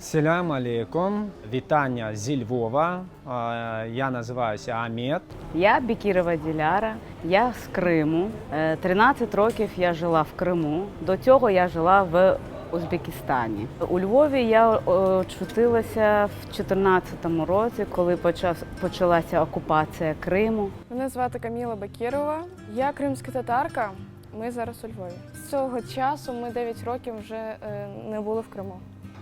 Селям алейкум, вітання зі Львова. Е, Я називаюся Амет. Я Бікірова Діляра, я з Криму. Е, 13 років я жила в Криму. До цього я жила в Узбекистані. У Львові я е, очутилася в 2014 році, коли почав, почалася окупація Криму. Мене звати Каміла Бакірова. Я кримська татарка. Ми зараз у Львові. З цього часу ми 9 років вже е, не були в Криму.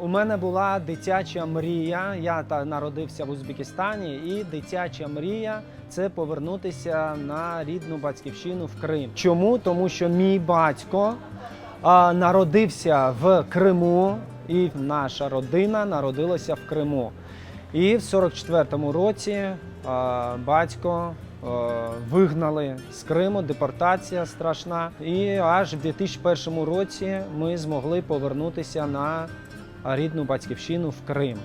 У мене була дитяча мрія. Я та народився в Узбекистані, і дитяча мрія це повернутися на рідну батьківщину в Крим. Чому? Тому що мій батько а, народився в Криму, і наша родина народилася в Криму. І в 44-му році а, батько вигнали з Криму, депортація страшна. І аж в 2001 році ми змогли повернутися на рідну батьківщину в Крим.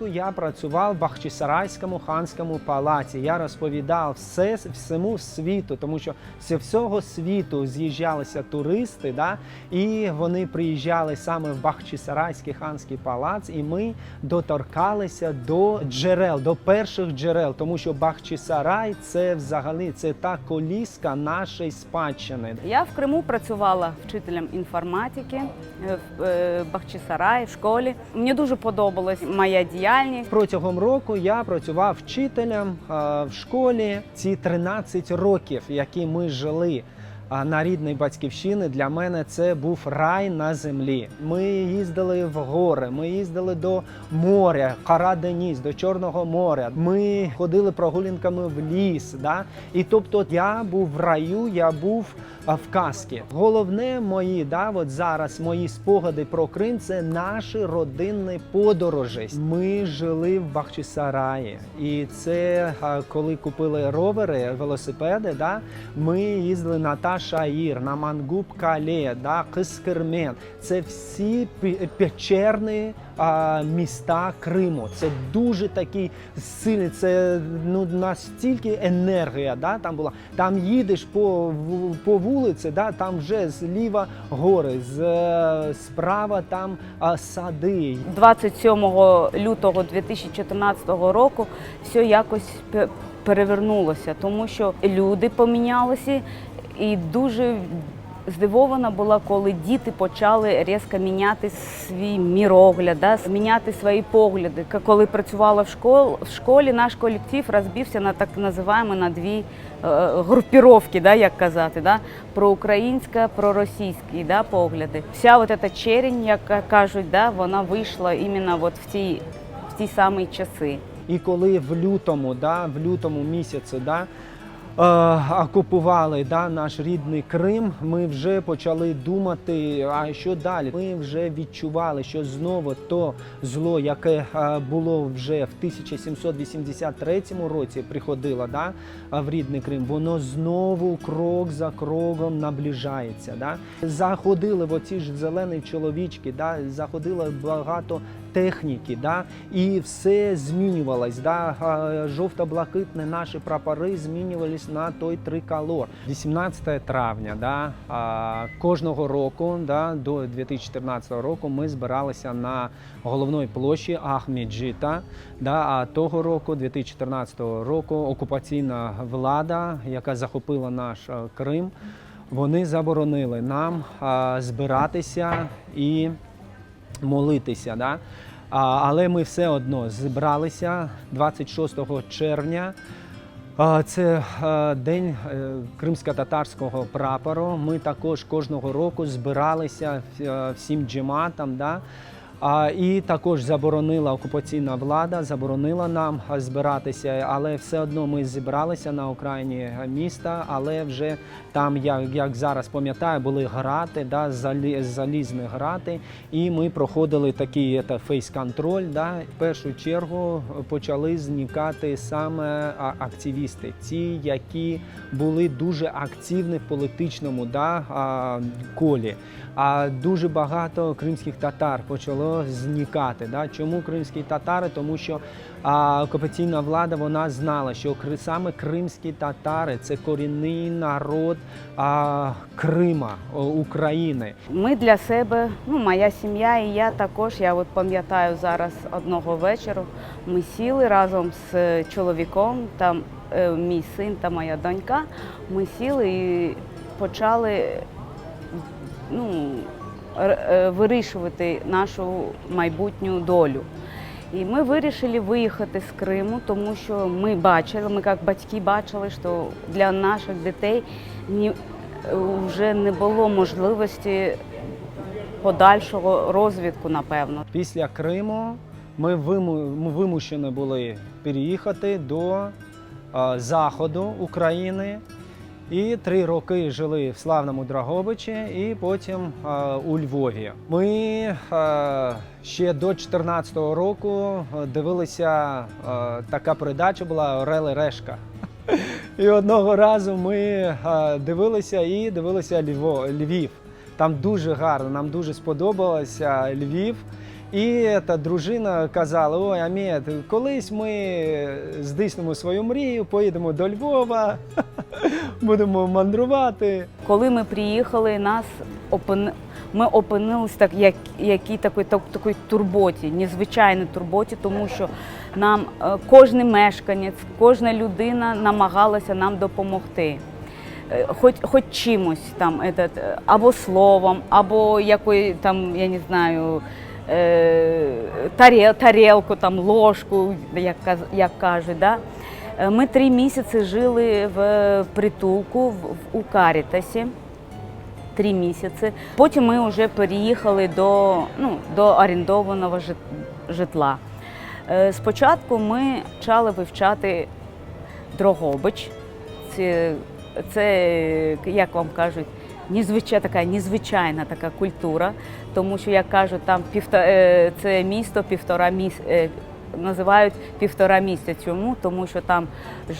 Влітку я працював в Бахчисарайському ханському палаці. Я розповідав все всьому світу, тому що зі всього світу з'їжджалися туристи, да, і вони приїжджали саме в Бахчисарайський ханський палац, і ми доторкалися до джерел, до перших джерел, тому що Бахчисарай це взагалі це та коліска нашої спадщини. Я в Криму працювала вчителем інформатики е, в е, Бахчисараї, в школі. Мені дуже подобалась моя діяльність. Протягом року я працював вчителем е, в школі. Ці 13 років, які ми жили на рідній батьківщині, для мене це був рай на землі. Ми їздили в гори, ми їздили до моря, Кара Деніс, до Чорного моря. Ми ходили прогулянками в ліс. Да? І тобто я був в раю, я був в казці. Головне мої, да, от зараз мої спогади про Крим це наші родинні подорожі. Ми жили в Бахчисараї, і це коли купили ровери, велосипеди. Да, ми їздили на Ташаїр, на Мангуб Кале, да, Кискермен. Це всі пе- печерні а, міста Криму. Це дуже такі сильні. Це ну настільки енергія. Да, там була. Там їдеш по, ву- по вулиці, да, там вже зліва гори, з, справа там а, сади. 27 лютого 2014 року все якось пе- перевернулося, тому що люди помінялися, і дуже здивована була, коли діти почали різко міняти свій мірогляд, да, міняти свої погляди. Коли працювала в школі, в школі наш колектив розбився на так називаємо на дві е, групіровки, да, як казати, да, проукраїнська, проросійські да, погляди. Вся от ця черень, як кажуть, да, вона вийшла іменно от в ті, в ті самі часи. І коли в лютому, да, в лютому місяці, да, окупували да, наш рідний Крим, ми вже почали думати, а що далі? Ми вже відчували, що знову то зло, яке е, було вже в 1783 році, приходило да, в рідний Крим, воно знову крок за кроком наближається. Да. Заходили в оці ж зелені чоловічки, да, заходило багато техніки, да, і все змінювалось. Да, жовто-блакитні наші прапори змінювались на той триколор. 18 травня да, кожного року, да, до 2014 року, ми збиралися на головної площі Ахмеджита. Да, а того року, 2014 року, окупаційна влада, яка захопила наш е, Крим, вони заборонили нам збиратися і молитися. Да? А, але ми все одно зібралися 26 червня. Це день е, кримсько-татарського прапору. Ми також кожного року збиралися е, всім джематам. Да? А, і також заборонила окупаційна влада, заборонила нам збиратися, але все одно ми зібралися на окраїні міста, але вже там, як, як зараз пам'ятаю, були грати, да, залізні грати, і ми проходили такий фейс-контроль. Да. В першу чергу почали зникати саме активісти, ті, які були дуже активні в політичному да, колі. А дуже багато кримських татар почало почало зникати. Да? Чому кримські татари? Тому що а, окупаційна влада вона знала, що саме кримські татари це корінний народ а, Крима, України. Ми для себе, ну моя сім'я і я також. Я от пам'ятаю зараз одного вечора. Ми сіли разом з е, чоловіком, там е, мій син та моя донька. Ми сіли і почали ну, вирішувати нашу майбутню долю. І ми вирішили виїхати з Криму, тому що ми бачили, ми як батьки бачили, що для наших дітей ні, вже не було можливості подальшого розвитку, напевно. Після Криму ми виму- ми вимушені були переїхати до е, заходу України. І три роки жили в славному Драгобичі, і потім е, у Львові. Ми е, ще до 2014 року е, дивилися, е, така передача була Орел і Решка. І одного разу ми е, дивилися і дивилися Льво, Львів. Там дуже гарно, нам дуже сподобалося Львів. І та дружина казала: Ой, Амет, колись ми здійснимо свою мрію, поїдемо до Львова, будемо мандрувати. Коли ми приїхали, нас опини... ми опинилися так, як якій такої, так, такої турботі, незвичайній турботі, тому що нам е, кожен мешканець, кожна людина намагалася нам допомогти. Е, Хоч, хоч чимось там, этот, е, або словом, або якою там, я не знаю, е, тарелку, там, ложку, як, як кажуть. Да? Е, Ми три місяці жили в притулку в, в- у Карітасі. Три місяці. Потім ми вже переїхали до, ну, до орендованого житла. Е, Спочатку ми почали вивчати Дрогобич. Це, це як вам кажуть, незвичайна така незвичайна така культура, тому що, як кажуть, там півто, е, це місто півтора міс, е, називають півтора місця. Чому? Тому що там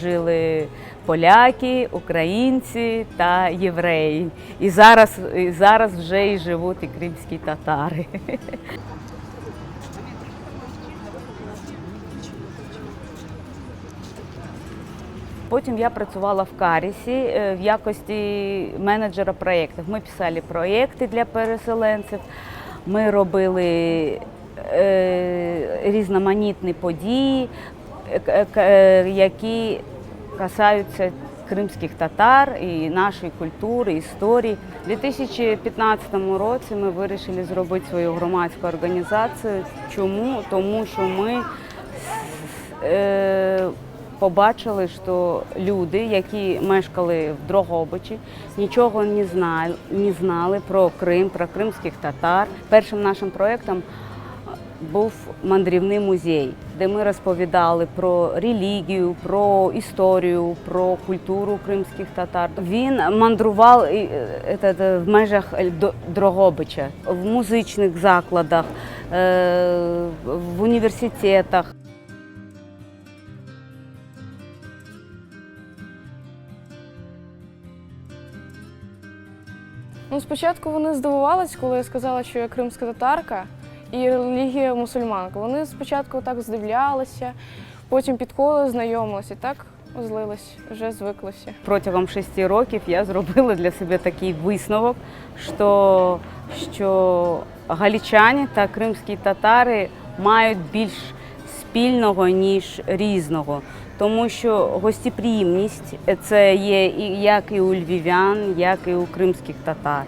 жили поляки, українці та євреї. І зараз, і зараз вже і живуть і кримські татари. Потім я працювала в Карісі е, в якості менеджера проєктів. Ми писали проєкти для переселенців, ми робили е, різноманітні події, які касаються кримських татар і нашої культури, історії. У 2015 році ми вирішили зробити свою громадську організацію. Чому? Тому що ми е, побачили, що люди, які мешкали в Дрогобичі, нічого не знали, не знали про Крим, про кримських татар. Першим нашим проєктом був мандрівний музей, де ми розповідали про релігію, про історію, про культуру кримських татар. Він мандрував е, е, в межах Дрогобича, в музичних закладах, е, в університетах. Ну, спочатку вони здивувались, коли я сказала, що я кримська татарка і релігія мусульманка. Вони спочатку так здивлялися, потім підходили, знайомилися так злились, вже звиклися. Протягом шести років я зробила для себе такий висновок, що, що галічані та кримські татари мають більш спільного, ніж різного. Тому що гостеприємність це є як і у львів'ян, як і у кримських татар.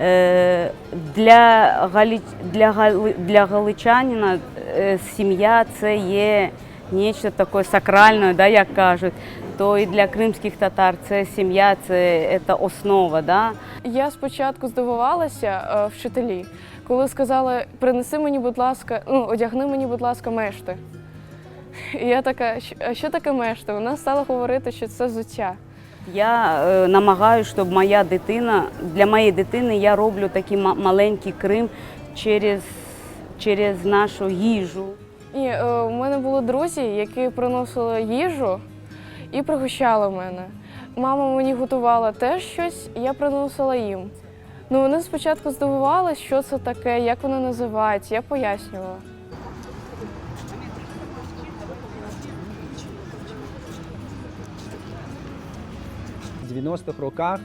Е, Для, галі... для, гали... для галичанина е, сім'я це є нечто таке сакральне, да, як кажуть. То і для кримських татар це сім'я, це, це основа. Да? Я спочатку здивувалася е, вчителі, коли сказали, принеси мені, будь ласка, ну, одягни мені, будь ласка, мешти. І я така, а що таке мешти? Вона стала говорити, що це взуття. Я е, намагаюся, щоб моя дитина, для моєї дитини я роблю такий ма- маленький Крим через, через нашу їжу. І е, у мене були друзі, які приносили їжу і пригощали мене. Мама мені готувала теж щось, і я приносила їм. Ну вони спочатку здивувалися, що це таке, як воно називається. Я пояснювала. 90-х роках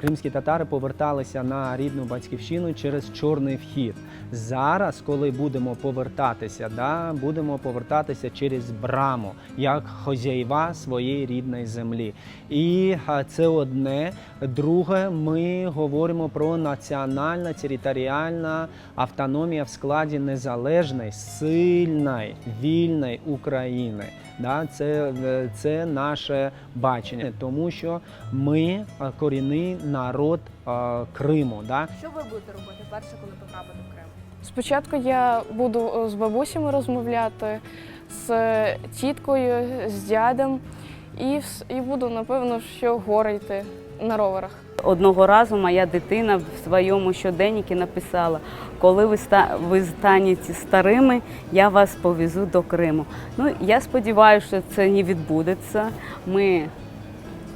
кримські татари поверталися на рідну батьківщину через чорний вхід. Зараз, коли будемо повертатися, да, будемо повертатися через браму, як хозяєва своєї рідної землі. І це одне. Друге, ми говоримо про національну територіальну автономію в складі незалежної, сильної, вільної України. Да, це, е, це наше бачення, тому що ми е, корінний народ е, Криму. Да? Що ви будете робити перше, коли потрапите в Крим? Спочатку я буду з бабусями розмовляти, з тіткою, з дядем, і, і буду, напевно, що гори йти на роверах. Одного разу моя дитина в своєму щоденнику написала: коли ви ви станете старими, я вас повезу до Криму. Ну я сподіваюся, що це не відбудеться. Ми,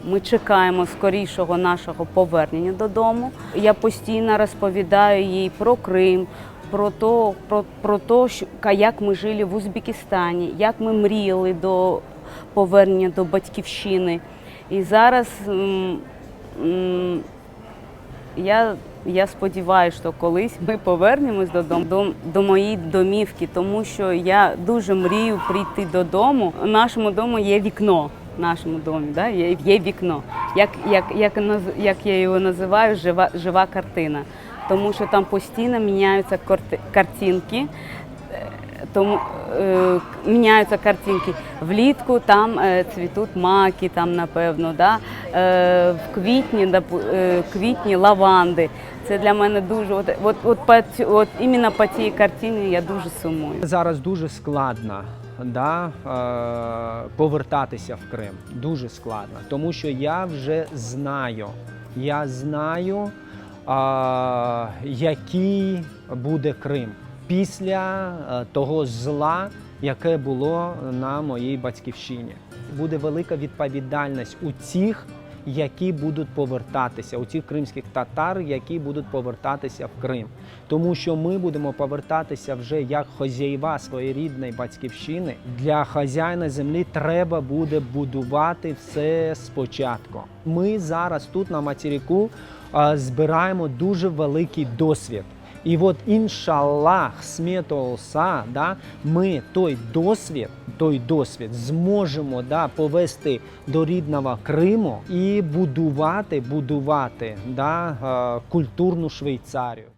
ми чекаємо скорішого нашого повернення додому. Я постійно розповідаю їй про Крим. Про то, про, про то, як ми жили в Узбекистані, як ми мріяли до повернення до батьківщини. І зараз я, я сподіваюся, що колись ми повернемось додому до, до моєї домівки, тому що я дуже мрію прийти додому. У нашому дому є вікно. В нашому домі да? є, є вікно. Як, як, як, як я його називаю, жива, жива картина. Тому що там постійно міняються картинки. Тому е, міняються картинки. Влітку там е, цвітуть маки, там напевно, да? е, в квітні, допу- е, квітні лаванди. Це для мене дуже от, от, от, ці- от іменно по цій картині я дуже сумую. Зараз дуже складно да, е, повертатися в Крим. Дуже складно, тому що я вже знаю. Я знаю, е, який буде Крим після е, того зла, яке було на моїй батьківщині. Буде велика відповідальність у тих, які будуть повертатися, у тих кримських татар, які будуть повертатися в Крим. Тому що ми будемо повертатися вже як хозяєва своєї рідної батьківщини. Для хазяїна землі треба буде будувати все спочатку. Ми зараз тут на материку збираємо дуже великий досвід. І от іншаллах, смітолса, да, ми той досвід, той досвід зможемо да, повести до рідного Криму і будувати, будувати да, е, культурну Швейцарію.